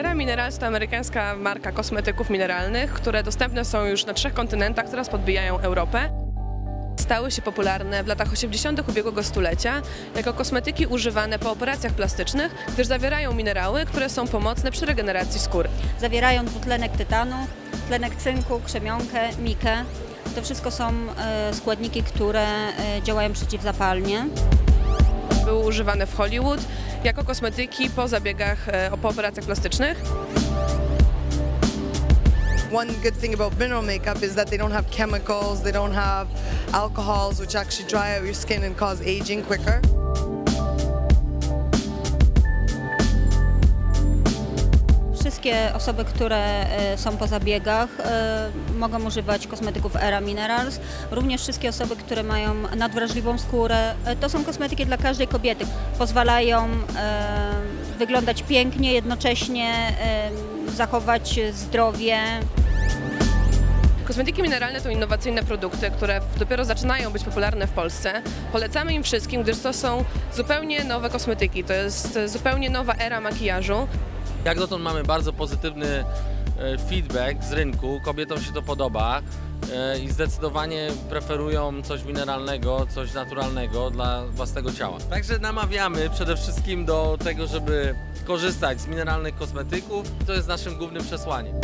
Era Minerals to amerykańska marka kosmetyków mineralnych, które dostępne są już na trzech kontynentach, teraz podbijają Europę. Stały się popularne w latach 80. ubiegłego stulecia jako kosmetyki używane po operacjach plastycznych, gdyż zawierają minerały, które są pomocne przy regeneracji skóry. Zawierają dwutlenek tytanu, tlenek cynku, krzemionkę, mikę. To wszystko są e, składniki, które e, działają przeciwzapalnie. Były używane w Hollywood jako kosmetyki po zabiegach, e, po operacjach plastycznych. One good thing about mineral makeup is that they don't have chemicals, they don't have alcohols, which actually dry out your skin and cause aging quicker. Wszystkie osoby, które e, są po zabiegach, e, mogą używać kosmetyków Era Minerals. Również wszystkie osoby, które mają nadwrażliwą skórę. E, To są kosmetyki dla każdej kobiety. Pozwalają wyglądać pięknie, jednocześnie zachować zdrowie. Kosmetyki mineralne to innowacyjne produkty, które dopiero zaczynają być popularne w Polsce. Polecamy im wszystkim, gdyż to są zupełnie nowe kosmetyki, to jest zupełnie nowa era makijażu. Jak dotąd mamy bardzo pozytywny e, feedback z rynku, kobietom się to podoba e, i zdecydowanie preferują coś mineralnego, coś naturalnego dla własnego ciała. Także namawiamy przede wszystkim do tego, żeby korzystać z mineralnych kosmetyków. To jest naszym głównym przesłaniem.